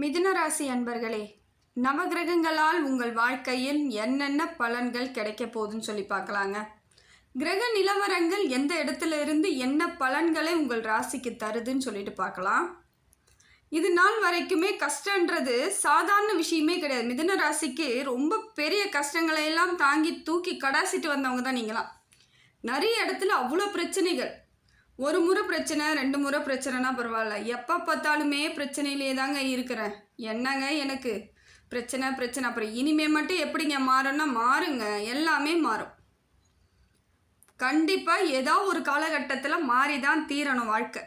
மிதுன ராசி அன்பர்களே நவகிரகங்களால் உங்கள் வாழ்க்கையில் என்னென்ன பலன்கள் கிடைக்க போகுதுன்னு சொல்லி பார்க்கலாங்க. கிரக நிலவரங்கள் எந்த இடத்துல இருந்து என்ன பலன்களை உங்கள் ராசிக்கு தருதுன்னு சொல்லிட்டு பார்க்கலாம். இது நாள் வரைக்குமே கஷ்டன்றது சாதாரண விஷயமே கிடையாது. மிதுன ராசிக்கு ரொம்ப பெரிய கஷ்டங்களை எல்லாம் தாங்கி தூக்கி கடாசிட்டு வந்தவங்க தான் நீங்களாம். நிறைய இடத்துல அவ்வளோ பிரச்சனைகள். ஒரு முறை பிரச்சனை ரெண்டு முறை பிரச்சனைனா பரவாயில்ல. எப்போ பார்த்தாலுமே பிரச்சனையிலே தாங்க இருக்கிறேன். என்னங்க எனக்கு? பிரச்சனை பிரச்சனை. அப்புறம் இனிமே மட்டும் எப்படிங்க மாறும்னா மாறுங்க. எல்லாமே மாறும். கண்டிப்பாக ஏதோ ஒரு காலகட்டத்தில் மாறி தான் தீரணும் வாழ்க்கை.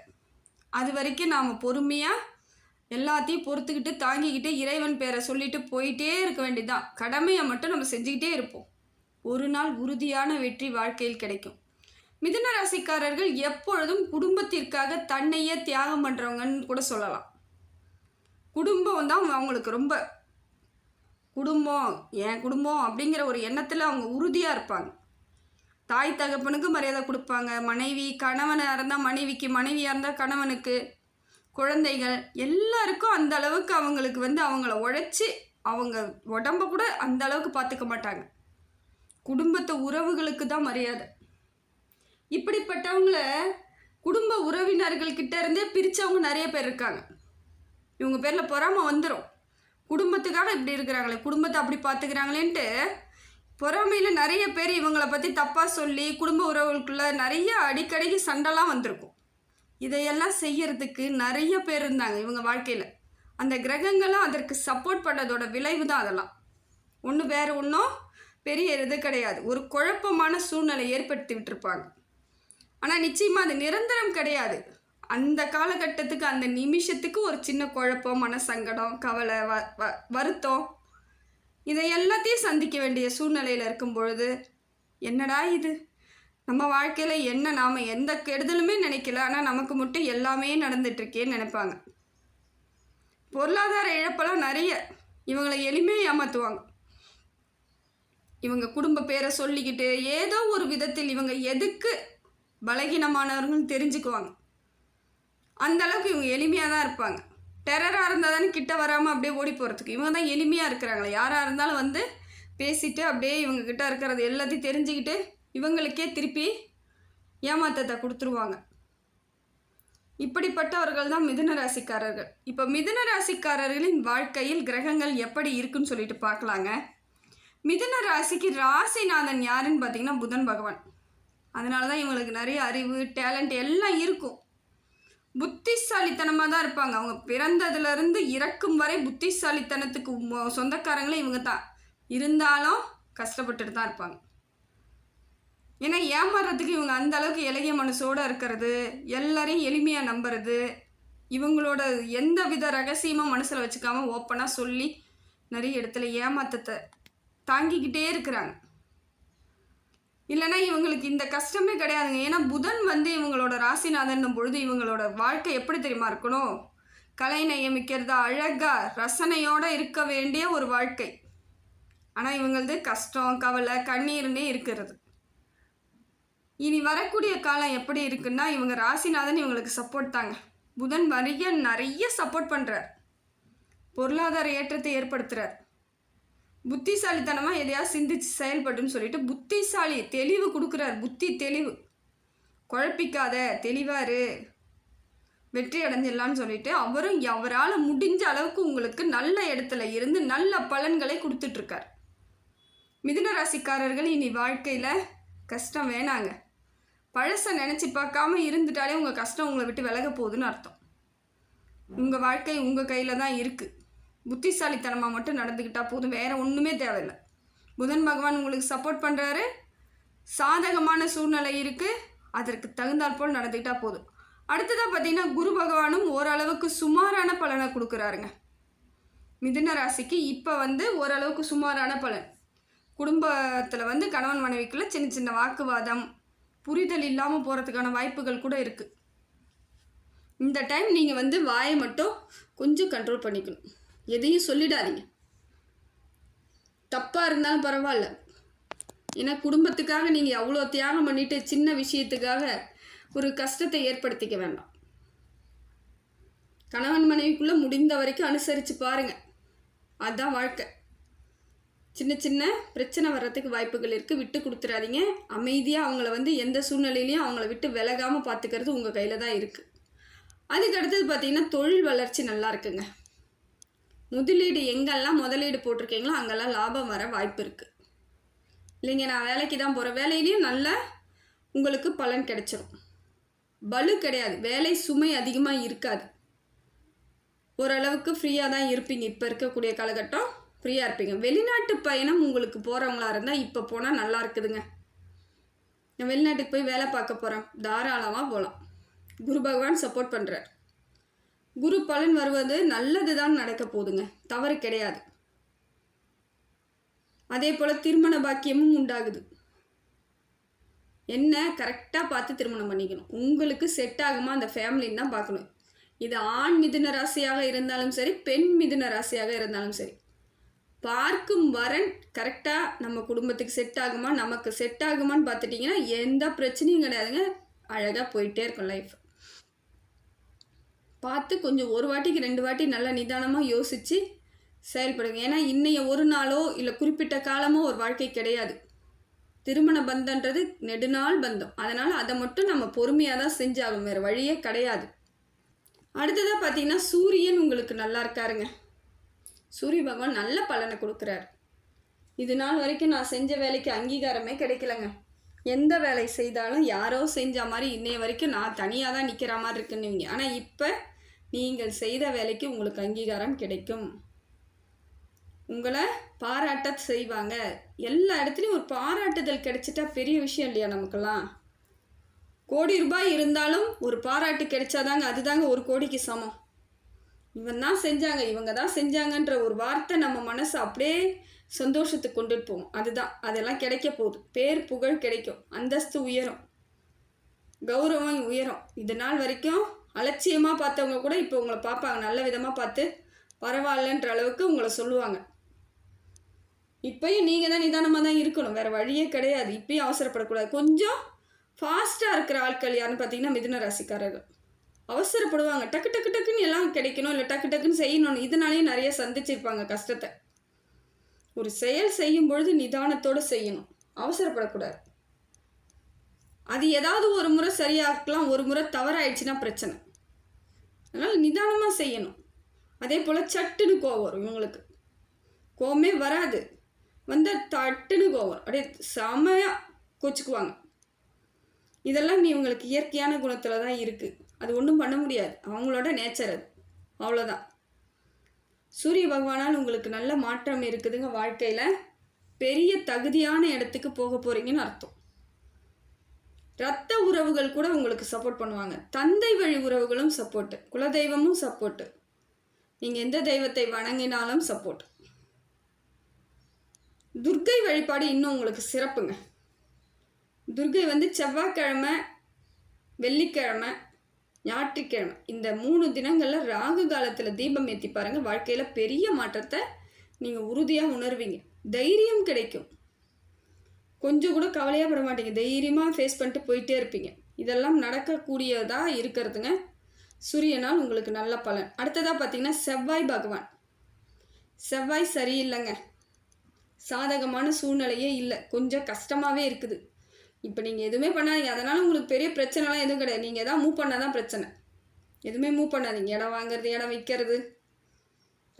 அது வரைக்கும் நாம் பொறுமையாக எல்லாத்தையும் பொறுத்துக்கிட்டு தாங்கிக்கிட்டு இறைவன் பேரை சொல்லிட்டு போயிட்டே இருக்க வேண்டியதுதான். கடமையை மட்டும் நம்ம செஞ்சுக்கிட்டே இருப்போம். ஒரு நாள் உறுதியான வெற்றி வாழ்க்கையில் கிடைக்கும். மிதுன ராசிக்காரர்கள் எப்பொழுதும் குடும்பத்திற்காக தன்னையே தியாகம் பண்ணுறவங்கன்னு கூட சொல்லலாம். குடும்பம் தான் அவங்களுக்கு ரொம்ப குடும்பம் என் குடும்பம் அப்படிங்கிற ஒரு எண்ணத்தில் அவங்க உறுதியாக இருப்பாங்க. தாய் தகப்பனுக்கு மரியாதை கொடுப்பாங்க. மனைவி கணவனாக இருந்தால் மனைவிக்கு மனைவியாக இருந்தால் கணவனுக்கு குழந்தைகள் எல்லாருக்கும் அந்த அளவுக்கு அவங்களுக்கு வந்து அவங்கள உழைச்சி அவங்க உடம்ப கூட அந்த அளவுக்கு பார்த்துக்க மாட்டாங்க. குடும்பத்தை உறவுகளுக்கு தான் மரியாதை. இப்படிப்பட்டவங்கள குடும்ப உறவினர்கள்கிட்ட இருந்தே பிரித்தவங்க நிறைய பேர் இருக்காங்க. இவங்க பேரில் பொறாமை வந்துடும் குடும்பத்துக்காக இப்படி இருக்கிறாங்களே குடும்பத்தை அப்படி பார்த்துக்கிறாங்களேன்ட்டு பொறாமையில் நிறைய பேர் இவங்களை பற்றி தப்பாக சொல்லி குடும்ப உறவுகளுக்குள்ள நிறைய அடிக்கடிக்கு சண்டைலாம் வந்திருக்கும். இதையெல்லாம் செய்யறதுக்கு நிறைய பேர் இருந்தாங்க இவங்க வாழ்க்கையில். அந்த கிரகங்களும் அதற்கு சப்போர்ட் பண்ணதோட விளைவு தான் அதெல்லாம். ஒன்று வேறு ஒன்றும் பெரிய இது கிடையாது. ஒரு குழப்பமான சூழ்நிலை ஏற்படுத்தி விட்டுருப்பாங்க. ஆனால் நிச்சயமாக அது நிரந்தரம் கிடையாது. அந்த காலகட்டத்துக்கு அந்த நிமிஷத்துக்கு ஒரு சின்ன குழப்பம் மனசங்கடம் கவலை வ வ வருத்தம் இதை எல்லாத்தையும் சந்திக்க வேண்டிய சூழ்நிலையில் இருக்கும் பொழுது என்னடா இது? நம்ம வாழ்க்கையில் என்ன நாம் எந்த கெடுதலுமே நினைக்கல. ஆனால் நமக்கு மட்டும் எல்லாமே நடந்துட்டுருக்கேன்னு நினைப்பாங்க. பொருளாதார இழப்பெல்லாம் நிறைய. இவங்களை எளிமையாக ஏமாற்றுவாங்க இவங்க குடும்ப பேரை சொல்லிக்கிட்டு ஏதோ ஒரு விதத்தில் இவங்க எதுக்கு பலகீனமானவர்கள் தெரிஞ்சுக்குவாங்க. அந்த அளவுக்கு இவங்க எளிமையாக தான் இருப்பாங்க. டெரராக இருந்தால் தானே கிட்ட வராமல் அப்படியே ஓடி போகிறதுக்கு இவங்க தான் எளிமையாக இருக்கிறாங்களே. யாராக இருந்தாலும் வந்து பேசிட்டு அப்படியே இவங்க கிட்ட இருக்கிறது எல்லாத்தையும் தெரிஞ்சுக்கிட்டு இவங்களுக்கே திருப்பி ஏமாத்தத்தை கொடுத்துருவாங்க. இப்படிப்பட்டவர்கள் தான் மிதுன ராசிக்காரர்கள். இப்போ மிதுன ராசிக்காரர்களின் வாழ்க்கையில் கிரகங்கள் எப்படி இருக்குன்னு சொல்லிட்டு பார்க்கலாங்க. மிதுன ராசிக்கு ராசிநாதன் யாருன்னு பார்த்தீங்கன்னா புதன் பகவான். அதனால தான் இவங்களுக்கு நிறைய அறிவு டேலண்ட் எல்லாம் இருக்கும். புத்திசாலித்தனமாக தான் இருப்பாங்க. அவங்க பிறந்ததுலேருந்து இறக்கும் வரை புத்திசாலித்தனத்துக்கு மொ- சொந்தக்காரங்களே இவங்க தான். இருந்தாலும் கஷ்டப்பட்டுட்டு தான் இருப்பாங்க. ஏன்னா ஏமாறுறதுக்கு இவங்க அந்த அளவுக்கு இலகிய மனசோட இருக்கிறது எல்லாரையும் எளிமையாக நம்புறது இவங்களோட எந்த வித ரகசியமும் மனசில் வச்சுக்காமல் ஓப்பனாக சொல்லி நிறைய இடத்துல ஏமாத்தத்தை தாங்கிக்கிட்டே இருக்கிறாங்க. இல்லைன்னா இவங்களுக்கு இந்த கஷ்டமே கிடையாதுங்க. ஏன்னா புதன் வந்து இவங்களோட ராசிநாதன் பொழுது இவங்களோட வாழ்க்கை எப்படி தெரியுமா இருக்கணும்? கலை நியமிக்கிறதா அழகா ரசனையோட இருக்க வேண்டிய ஒரு வாழ்க்கை. ஆனால் இவங்களது கஷ்டம் கவலை கண்ணீர்னே இருக்கிறது. இனி வரக்கூடிய காலம் எப்படி இருக்குன்னா இவங்க ராசிநாதன் இவங்களுக்கு சப்போர்ட் தாங்க. புதன் வரிய நிறைய சப்போர்ட் பண்ணுறார் பொருளாதார ஏற்றத்தை ஏற்படுத்துகிறார் புத்திசாலித்தனமாக எதையாவது சிந்திச்சு செயல்பட்டுன்னு சொல்லிட்டு புத்திசாலி தெளிவு கொடுக்குறார். புத்தி தெளிவு. குழப்பிக்காத தெளிவாரு. வெற்றி அடைஞ்சிடலான்னு சொல்லிட்டு அவரும் அவரால் முடிஞ்ச அளவுக்கு உங்களுக்கு நல்ல இடத்துல இருந்து நல்ல பலன்களை கொடுத்துட்ருக்கார். மிதுன ராசிக்காரர்கள் இனி வாழ்க்கையில் கஷ்டம் வேணாங்க. பழசை நினச்சி பார்க்காம இருந்துட்டாலே உங்கள் கஷ்டம் உங்களை விட்டு விலக போகுதுன்னு அர்த்தம். உங்கள் வாழ்க்கை உங்கள் கையில் தான் இருக்குது புத்திசாலித்தனமாக மட்டும் நடந்துக்கிட்டால் போதும். வேறு ஒன்றுமே தேவையில்லை. புதன் பகவான் உங்களுக்கு சப்போர்ட் பண்ணுறாரு சாதகமான சூழ்நிலை இருக்குது அதற்கு தகுந்தாற் போல் நடந்துக்கிட்டால் போதும். அடுத்ததாக பார்த்தீங்கன்னா குரு பகவானும் ஓரளவுக்கு சுமாரான பலனை கொடுக்குறாருங்க. மிதுன ராசிக்கு இப்போ வந்து ஓரளவுக்கு சுமாரான பலன். குடும்பத்தில் வந்து கணவன் மனைவிக்குள்ள சின்ன சின்ன வாக்குவாதம் புரிதல் இல்லாமல் போகிறதுக்கான வாய்ப்புகள் கூட இருக்குது இந்த டைம் நீங்கள் வந்து வாயை மட்டும் கொஞ்சம் கண்ட்ரோல் பண்ணிக்கணும். எதையும் சொல்லிடாதீங்க. தப்பாக இருந்தாலும் பரவாயில்ல. ஏன்னா குடும்பத்துக்காக நீங்கள் அவ்வளோ தியாகம் பண்ணிட்டு சின்ன விஷயத்துக்காக ஒரு கஷ்டத்தை ஏற்படுத்திக்க வேண்டாம். கணவன் மனைவிக்குள்ளே முடிந்த வரைக்கும் அனுசரித்து பாருங்கள் அதுதான் வாழ்க்கை. சின்ன சின்ன பிரச்சனை வர்றதுக்கு வாய்ப்புகள் இருக்குது விட்டு கொடுத்துறாதீங்க அமைதியாக அவங்கள வந்து எந்த சூழ்நிலையிலையும் அவங்கள விட்டு விலகாமல் பார்த்துக்கிறது உங்கள் கையில் தான் இருக்குது அதுக்கு அடுத்தது பார்த்தீங்கன்னா தொழில் வளர்ச்சி நல்லா இருக்குங்க. முதலீடு எங்கெல்லாம் முதலீடு போட்டிருக்கீங்களோ அங்கெல்லாம் லாபம் வர வாய்ப்பு இருக்குது இல்லைங்க நான் வேலைக்கு தான் போகிறேன் வேலையிலையும் நல்ல உங்களுக்கு பலன் கிடைச்சிரும். பலு கிடையாது. வேலை சுமை அதிகமாக இருக்காது. ஓரளவுக்கு ஃப்ரீயாக தான் இருப்பீங்க. இப்போ இருக்கக்கூடிய காலகட்டம் ஃப்ரீயாக இருப்பீங்க. வெளிநாட்டு பயணம் உங்களுக்கு போகிறவங்களா இருந்தால் இப்போ போனால் நல்லா இருக்குதுங்க. நான் வெளிநாட்டுக்கு போய் வேலை பார்க்க போகிறேன் தாராளமாக போகலாம் குரு பகவான் சப்போர்ட் பண்ணுறார் குரு பலன் வருவது நல்லது தான் நடக்க போதுங்க தவறு கிடையாது. அதே போல் திருமண பாக்கியமும் உண்டாகுது. என்ன? கரெக்டாக பார்த்து திருமணம் பண்ணிக்கணும். உங்களுக்கு செட் ஆகுமா? அந்த ஃபேமிலின்னு தான் பார்க்கணும். இது ஆண் மிதுன ராசியாக இருந்தாலும் சரி பெண் மிதுன ராசியாக இருந்தாலும் சரி. பார்க்கும் வரன் கரெக்டாக நம்ம குடும்பத்துக்கு செட் ஆகுமா? நமக்கு செட் ஆகுமான்னு பார்த்துட்டிங்கன்னா எந்த பிரச்சனையும் கிடையாதுங்க. அழகாக போயிட்டே இருக்கும் லைஃப் பார்த்து கொஞ்சம் ஒரு வாட்டிக்கு ரெண்டு வாட்டி நல்லா நிதானமாக யோசித்து செயல்படுங்க. ஏன்னா இன்னைய ஒரு நாளோ இல்லை குறிப்பிட்ட காலமோ ஒரு வாழ்க்கை கிடையாது. திருமண பந்தன்றது நெடுநாள் பந்தம். அதனால் அதை மட்டும் நம்ம பொறுமையாக தான் செஞ்சாகும் வேறு வழியே கிடையாது. அடுத்ததாக பார்த்தீங்கன்னா சூரியன் உங்களுக்கு நல்லா இருக்காருங்க. சூரிய பகவான் நல்ல பலனை கொடுக்குறாரு. இது நாள் வரைக்கும் நான் செஞ்ச வேலைக்கு அங்கீகாரமே கிடைக்கலங்க. எந்த வேலை செய்தாலும் யாரோ செஞ்ச மாதிரி இன்னைய வரைக்கும் நான் தனியாக தான் நிற்கிற மாதிரி இருக்குன்னுவீங்க ஆனால் இப்போ நீங்கள் செய்த வேலைக்கு உங்களுக்கு அங்கீகாரம் கிடைக்கும். உங்களை பாராட்ட செய்வாங்க. எல்லா இடத்துலையும் ஒரு பாராட்டுதல் கிடைச்சிட்டா பெரிய விஷயம் இல்லையா நமக்கெல்லாம்? கோடி ரூபாய் இருந்தாலும் ஒரு பாராட்டு கிடைச்சாதாங்க அதுதாங்க ஒரு கோடிக்கு சமம். இவன் தான் செஞ்சாங்க இவங்க தான் செஞ்சாங்கன்ற ஒரு வார்த்தை நம்ம மனசு அப்படியே சந்தோஷத்துக்கு கொண்டுட்டு போகும். அதுதான். அதெல்லாம் கிடைக்க போகுது. பேர் புகழ் கிடைக்கும். அந்தஸ்து உயரும். கௌரவம் உயரும். இது நாள் வரைக்கும் அலட்சியமாக பார்த்தவங்க கூட இப்போ உங்களை பார்ப்பாங்க. நல்ல விதமாக பார்த்து பரவாயில்லன்ற அளவுக்கு உங்களை சொல்லுவாங்க. இப்பயும் நீங்கள் தான் நிதானமாக தான் இருக்கணும். வேறு வழியே கிடையாது. இப்பயும் அவசரப்படக்கூடாது. கொஞ்சம் ஃபாஸ்ட்டாக இருக்கிற ஆட்கள் யாருன்னு பார்த்தீங்கன்னா மிதுன ராசிக்காரர்கள். அவசரப்படுவாங்க. டக்கு டக்கு டக்குன்னு எல்லாம் கிடைக்கணும். இல்லை டக்கு டக்குன்னு செய்யணும் இதனாலேயும் நிறைய சந்திச்சிருப்பாங்க கஷ்டத்தை. ஒரு செயல் செய்யும் பொழுது நிதானத்தோடு செய்யணும். அவசரப்படக்கூடாது. அது ஏதாவது ஒரு முறை சரியாக்கலாம் ஒரு முறை தவறாயிடுச்சுன்னா பிரச்சனை. அதனால் நிதானமாக செய்யணும். அதே போல் சட்டுன்னு கோவம் வரும் இவங்களுக்கு. கோவமே வராது. வந்து தட்டுன்னு கோவம் அப்படியே செமையாக கொச்சுக்குவாங்க. இதெல்லாம் நீ இவங்களுக்கு இயற்கையான குணத்தில் தான் இருக்குது அது ஒன்றும் பண்ண முடியாது. அவங்களோட நேச்சர் அது. அவ்வளோதான் சூரிய பகவானால் உங்களுக்கு நல்ல மாற்றம் இருக்குதுங்க வாழ்க்கையில். பெரிய தகுதியான இடத்துக்கு போக போகிறீங்கன்னு அர்த்தம். ரத்த உறவுகள் கூட உங்களுக்கு சப்போர்ட் பண்ணுவாங்க. தந்தை வழி உறவுகளும் சப்போர்ட்டு குலதெய்வமும் சப்போர்ட்டு நீங்கள் எந்த தெய்வத்தை வணங்கினாலும் சப்போர்ட் துர்க்கை வழிபாடு இன்னும் உங்களுக்கு சிறப்புங்க. துர்கை வந்து செவ்வாய்க்கிழமை வெள்ளிக்கிழமை ஞாயிற்றுக்கிழமை. இந்த மூணு தினங்களில் ராகு காலத்தில் தீபம் ஏற்றி பாருங்கள் வாழ்க்கையில் பெரிய மாற்றத்தை நீங்கள் உறுதியாக உணர்வீங்க. தைரியம் கிடைக்கும். கொஞ்சம் கூட கவலையாக பட மாட்டீங்க தைரியமாக ஃபேஸ் பண்ணிட்டு போயிட்டே இருப்பீங்க. இதெல்லாம் நடக்கக்கூடியதாக இருக்கிறதுங்க. சூரியனால் உங்களுக்கு நல்ல பலன். அடுத்ததாக பார்த்தீங்கன்னா செவ்வாய் பகவான். செவ்வாய் சரியில்லைங்க. சாதகமான சூழ்நிலையே இல்லை. கொஞ்சம் கஷ்டமாகவே இருக்குது. இப்போ நீங்கள் எதுவுமே பண்ணாதீங்க. அதனால் உங்களுக்கு பெரிய பிரச்சனைலாம் எதுவும் கிடையாது. நீங்கள் எதாவது மூவ் பண்ணால் தான் பிரச்சனை. எதுவுமே மூவ் பண்ணாதீங்க. இடம் வாங்குறது இடம் விற்கிறது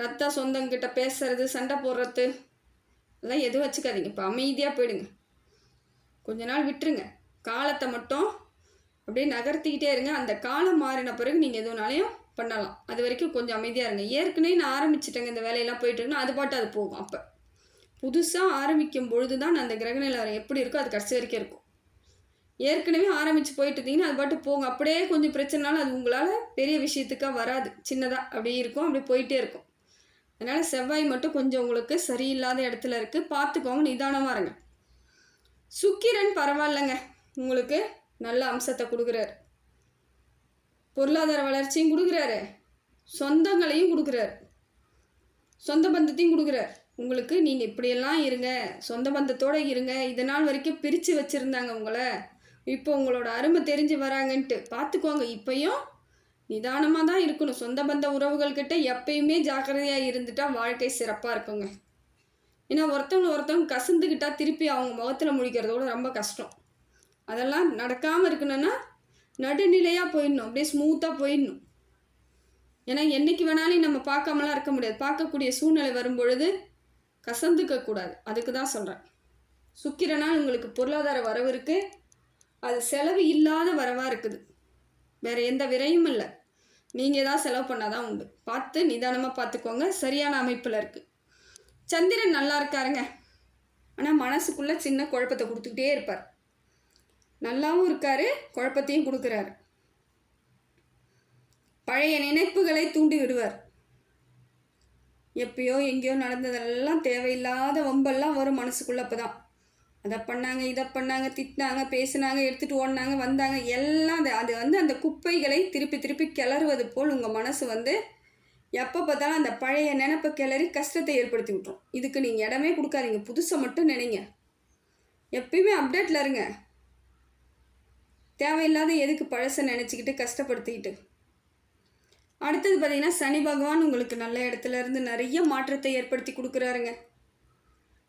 ரத்த சொந்தங்கிட்ட பேசுறது சண்டை போடுறது. அதெல்லாம் எதுவும் வச்சுக்காதீங்க. இப்போ அமைதியாக போயிடுங்க. கொஞ்ச நாள் விட்டுருங்க. காலத்தை மட்டும் அப்படியே நகர்த்திக்கிட்டே இருங்க. அந்த காலம் மாறின பிறகு நீங்கள் எதுனாலையும் பண்ணலாம். அது வரைக்கும் கொஞ்சம் அமைதியாக இருங்க. ஏற்கனவே நான் ஆரம்பிச்சிட்டேங்க இந்த வேலையெல்லாம் போயிட்டுருக்குன்னா அது பாட்டு அது போகும் அப்போ. புதுசாக ஆரம்பிக்கும் பொழுது தான் அந்த கிரகநிலை எப்படி இருக்கோ அது கடைசி வரைக்கும் இருக்கும். ஏற்கனவே ஆரம்பித்து போயிட்டு இருந்தீங்கன்னா அது பாட்டு போங்க அப்படியே கொஞ்சம் பிரச்சனைனாலும் அது உங்களால் பெரிய விஷயத்துக்காக வராது. சின்னதாக அப்படியே இருக்கும். அப்படியே போயிட்டே இருக்கும். அதனால் செவ்வாய் மட்டும் கொஞ்சம் உங்களுக்கு சரியில்லாத இடத்துல இருக்குது பார்த்துக்கோங்க. நிதானமாக இருங்க. சுக்கிரன் பரவாயில்லைங்க. உங்களுக்கு நல்ல அம்சத்தை கொடுக்குறாரு. பொருளாதார வளர்ச்சியும் கொடுக்குறாரு. சொந்தங்களையும் கொடுக்குறாரு. சொந்த பந்தத்தையும் கொடுக்குறாரு. உங்களுக்கு நீங்கள் இப்படியெல்லாம் இருங்க. சொந்த பந்தத்தோடு இருங்க. இதனால் வரைக்கும் பிரித்து வச்சுருந்தாங்க உங்களை. இப்போ உங்களோட அருமை தெரிஞ்சு வராங்கன்ட்டு பார்த்துக்கோங்க இப்போயும் நிதானமாக தான் இருக்கணும். சொந்த பந்த உறவுகள்கிட்ட எப்பயுமே ஜாக்கிரதையாக இருந்துட்டால் வாழ்க்கை சிறப்பாக இருக்குங்க. ஏன்னா ஒருத்தவங்க ஒருத்தவங்க கசந்துக்கிட்டால் திருப்பி அவங்க முகத்தில் முழிக்கிறதோட ரொம்ப கஷ்டம். அதெல்லாம் நடக்காமல் இருக்கணும்னா நடுநிலையாக போயிடணும். அப்படியே ஸ்மூத்தாக போயிடணும். ஏன்னா என்றைக்கு வேணாலும் நம்ம பார்க்காமலாம் இருக்க முடியாது. பார்க்கக்கூடிய சூழ்நிலை வரும்பொழுது கசந்துக்கக்கூடாது அதுக்கு தான் சொல்கிறேன் சுக்கிரனால் உங்களுக்கு பொருளாதார வரவு இருக்குது அது செலவு இல்லாத வரவாக இருக்குது. வேறு எந்த விரையும் இல்லை. நீங்கள் ஏதாவது செலவு பண்ணாதான் உண்டு. பார்த்து நிதானமாக பார்த்துக்கோங்க. சரியான அமைப்பில் இருக்குது சந்திரன் நல்லா இருக்காருங்க. ஆனால் மனசுக்குள்ளே சின்ன குழப்பத்தை கொடுத்துக்கிட்டே இருப்பார். நல்லாவும் இருக்காரு குழப்பத்தையும் கொடுக்குறாரு. பழைய நினைப்புகளை தூண்டி விடுவார். எப்பயோ எங்கேயோ நடந்ததெல்லாம் தேவையில்லாத வம்பெல்லாம் வரும் மனசுக்குள்ளே அப்போ தான் அதை பண்ணாங்க இதை பண்ணாங்க திட்டினாங்க பேசினாங்க எடுத்துகிட்டு ஓடினாங்க வந்தாங்க எல்லாம் அது அது வந்து அந்த குப்பைகளை திருப்பி திருப்பி கிளறுவது போல் உங்கள் மனசு வந்து எப்போ பார்த்தாலும் அந்த பழைய நினப்பை கிளறி கஷ்டத்தை ஏற்படுத்தி விட்ரும் இதுக்கு நீங்கள் இடமே கொடுக்காதீங்க. புதுசை மட்டும் நினைங்க. எப்பயுமே அப்டேட்டில் இருங்க. தேவையில்லாத எதுக்கு பழசை நினச்சிக்கிட்டு கஷ்டப்படுத்திக்கிட்டு. அடுத்தது பார்த்தீங்கன்னா சனி பகவான் உங்களுக்கு நல்ல இடத்துல இருந்து நிறைய மாற்றத்தை ஏற்படுத்தி கொடுக்குறாருங்க.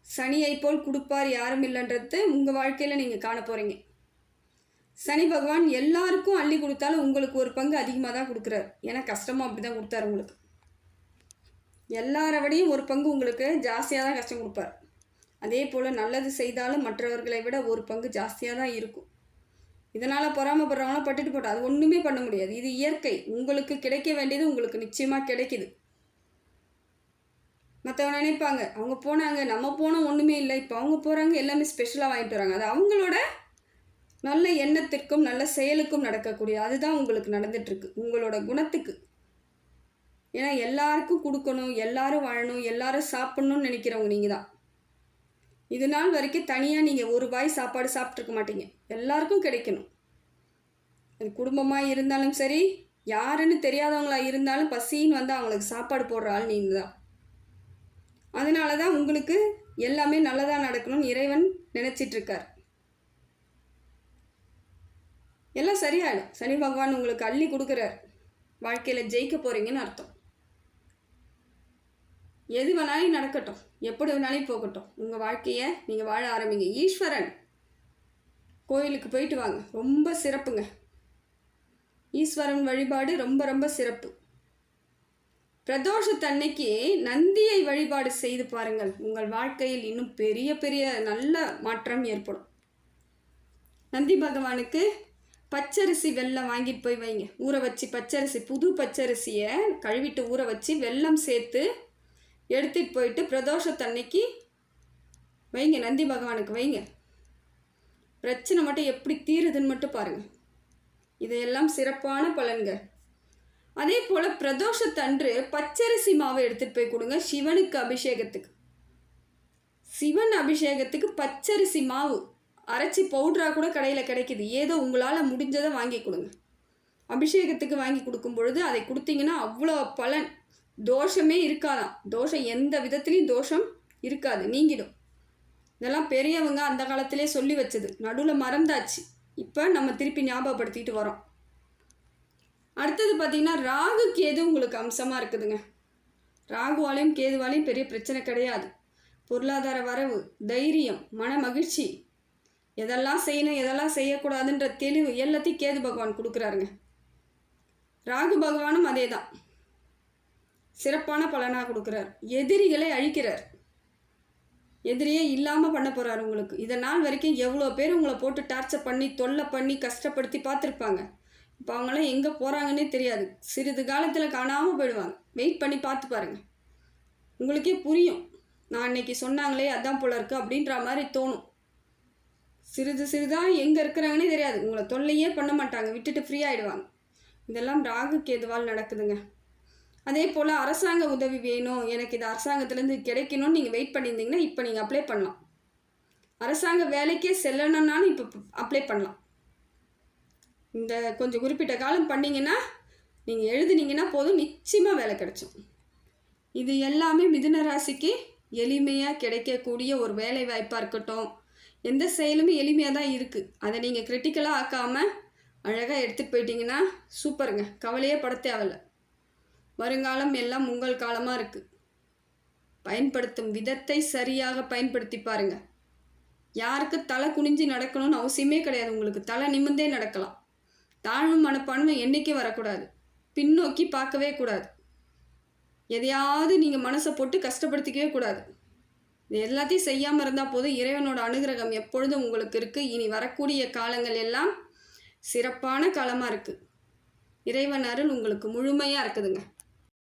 சனியை போல் கொடுப்பார் யாரும் இல்லைன்றது உங்கள் வாழ்க்கையில் நீங்கள் காண போகிறீங்க சனி பகவான் எல்லாருக்கும் அள்ளி கொடுத்தாலும் உங்களுக்கு ஒரு பங்கு அதிகமாக தான் கொடுக்குறாரு. ஏன்னா கஷ்டமாக அப்படி தான் கொடுத்தாரு உங்களுக்கு. எல்லார விடையும் ஒரு பங்கு உங்களுக்கு ஜாஸ்தியாக தான் கஷ்டம் கொடுப்பார். அதே போல் நல்லது செய்தாலும் மற்றவர்களை விட ஒரு பங்கு ஜாஸ்தியாக தான் இருக்கும். இதனால் பொறாமப்படுறவங்களாம் பட்டுட்டு போட்டோம் அது ஒன்றுமே பண்ண முடியாது. இது இயற்கை. உங்களுக்கு கிடைக்க வேண்டியது உங்களுக்கு நிச்சயமாக கிடைக்குது. மற்றவங்க நினைப்பாங்க அவங்க போனாங்க நம்ம போனால் ஒன்றுமே இல்லை. இப்போ அவங்க போகிறாங்க எல்லாமே ஸ்பெஷலாக வாங்கிட்டு வராங்க. அது அவங்களோட நல்ல எண்ணத்திற்கும் நல்ல செயலுக்கும் நடக்கக்கூடிய அதுதான் உங்களுக்கு நடந்துட்டுருக்கு உங்களோட குணத்துக்கு. ஏன்னா எல்லாருக்கும் கொடுக்கணும் எல்லாரும் வாழணும் எல்லாரும் சாப்பிட்ணுன்னு நினைக்கிறவங்க நீங்கள் தான் இது நாள் வரைக்கும் தனியாக நீங்கள் ஒரு வாய் சாப்பாடு சாப்பிட்ருக்க மாட்டீங்க. எல்லாருக்கும் கிடைக்கணும். அது குடும்பமாக இருந்தாலும் சரி யாருன்னு தெரியாதவங்களா இருந்தாலும் பசின்னு வந்து அவங்களுக்கு சாப்பாடு போடுற ஆள் நீங்கள் தான் அதனால தான் உங்களுக்கு எல்லாமே நல்லதாக நடக்கணும்னு இறைவன் நினச்சிட்ருக்கார் எல்லாம் சரியாயிடும். சனி பகவான் உங்களுக்கு அள்ளி கொடுக்குறார். வாழ்க்கையில் ஜெயிக்க போகிறீங்கன்னு அர்த்தம். எது வேணாலும் நடக்கட்டும். எப்படி வேணாலும் போகட்டும். உங்கள் வாழ்க்கையை நீங்கள் வாழ ஆரம்பிங்க. ஈஸ்வரன் கோயிலுக்கு போயிட்டு வாங்க. ரொம்ப சிறப்புங்க. ஈஸ்வரன் வழிபாடு ரொம்ப ரொம்ப சிறப்பு. பிரதோஷத்தன்னைக்கு நந்தியை வழிபாடு செய்து பாருங்கள். உங்கள் வாழ்க்கையில் இன்னும் பெரிய பெரிய நல்ல மாற்றம் ஏற்படும். நந்தி பகவானுக்கு பச்சரிசி வெள்ளம் வாங்கிட்டு போய் வைங்க. ஊற வச்சு பச்சரிசி புது பச்சரிசியை கழுவிட்டு ஊற வச்சு வெல்லம் சேர்த்து எடுத்துகிட்டு போயிட்டு பிரதோஷத்தன்னைக்கு வைங்க நந்தி பகவானுக்கு வைங்க. பிரச்சனை மட்டும் எப்படி தீருதுன்னு மட்டும் பாருங்கள் இதையெல்லாம் சிறப்பான பலன்கள். அதே போல் பிரதோஷத்தன்று பச்சரிசி மாவை எடுத்துகிட்டு போய் கொடுங்க சிவனுக்கு அபிஷேகத்துக்கு. சிவன் அபிஷேகத்துக்கு பச்சரிசி மாவு அரைச்சி பவுட்ரா கூட கடையில் கிடைக்கிது. ஏதோ உங்களால் முடிஞ்சதை வாங்கி கொடுங்க. அபிஷேகத்துக்கு வாங்கி கொடுக்கும் பொழுது அதை கொடுத்தீங்கன்னா அவ்வளோ பலன். தோஷமே இருக்காதாம். தோஷம் எந்த விதத்துலேயும் தோஷம் இருக்காது. நீங்கிடும். இதெல்லாம் பெரியவங்க அந்த காலத்திலே சொல்லி வச்சது. நடுவில் மறந்தாச்சு. இப்போ நம்ம திருப்பி ஞாபகப்படுத்திட்டு வரோம். அடுத்தது பார்த்திங்கன்னா ராகு கேது உங்களுக்கு அம்சமாக இருக்குதுங்க. ராகுவாலையும் கேதுவாலையும் பெரிய பிரச்சனை கிடையாது. பொருளாதார வரவு தைரியம் மன மகிழ்ச்சி எதெல்லாம் செய்யணும் எதெல்லாம் செய்யக்கூடாதுன்ற தெளிவு எல்லாத்தையும் கேது பகவான் கொடுக்குறாருங்க. ராகு பகவானும் அதே தான் சிறப்பான பலனாக கொடுக்குறார். எதிரிகளை அழிக்கிறார். எதிரியே இல்லாமல் பண்ண போகிறார் உங்களுக்கு. இதை நாள் வரைக்கும் எவ்வளோ பேர் உங்களை போட்டு டார்ச்சர் பண்ணி தொல்லை பண்ணி கஷ்டப்படுத்தி பார்த்துருப்பாங்க. இப்போ அவங்களாம் எங்கே போகிறாங்கன்னே தெரியாது. சிறிது காலத்தில் காணாமல் போயிடுவாங்க. வெயிட் பண்ணி பார்த்து பாருங்கள் உங்களுக்கே புரியும். நான் அன்னைக்கு சொன்னாங்களே அதான் போல இருக்குது அப்படின்ற மாதிரி தோணும். சிறிது சிறிதாக எங்கே இருக்கிறாங்கன்னே தெரியாது. உங்களை தொல்லையே பண்ண மாட்டாங்க. விட்டுட்டு ஃப்ரீ ஆகிடுவாங்க இதெல்லாம் ராகு கேதுவால் நடக்குதுங்க. அதே போல் அரசாங்க உதவி வேணும். எனக்கு இது அரசாங்கத்துலேருந்து கிடைக்கணும்னு நீங்கள் வெயிட் பண்ணியிருந்தீங்கன்னா இப்போ நீங்கள் அப்ளை பண்ணலாம். அரசாங்க வேலைக்கே செல்லணும்னாலும் இப்போ அப்ளை பண்ணலாம். இந்த கொஞ்சம் குறிப்பிட்ட காலம் பண்ணிங்கன்னா நீங்கள் எழுதுனீங்கன்னா போதும் நிச்சயமாக வேலை கிடைச்சோம். இது எல்லாமே மிதுன ராசிக்கு எளிமையாக கிடைக்கக்கூடிய ஒரு வேலை வாய்ப்பாக இருக்கட்டும். எந்த செயலுமே எளிமையாக தான் இருக்குது அதை நீங்கள் கிரிட்டிக்கலாக ஆக்காமல் அழகாக எடுத்துகிட்டு போயிட்டீங்கன்னா சூப்பருங்க. கவலையே பட தேவையில்ல வருங்காலம் எல்லாம் உங்கள் காலமாக இருக்குது பயன்படுத்தும் விதத்தை சரியாக பயன்படுத்தி பாருங்க. யாருக்கு தலை குனிஞ்சு நடக்கணும்னு அவசியமே கிடையாது. உங்களுக்கு தலை நிமிந்தே நடக்கலாம். தாழ்வு மனப்பான்மை என்றைக்கும் வரக்கூடாது. பின்னோக்கி பார்க்கவே கூடாது. எதையாவது நீங்கள் மனசை போட்டு கஷ்டப்படுத்திக்கவே கூடாது. இது எல்லாத்தையும் செய்யாமல் இருந்தால் போதும் இறைவனோட அனுகிரகம் எப்பொழுதும் உங்களுக்கு இருக்குது இனி வரக்கூடிய காலங்கள் எல்லாம் சிறப்பான காலமாக இருக்குது இறைவன் அருள் உங்களுக்கு முழுமையாக இருக்குதுங்க.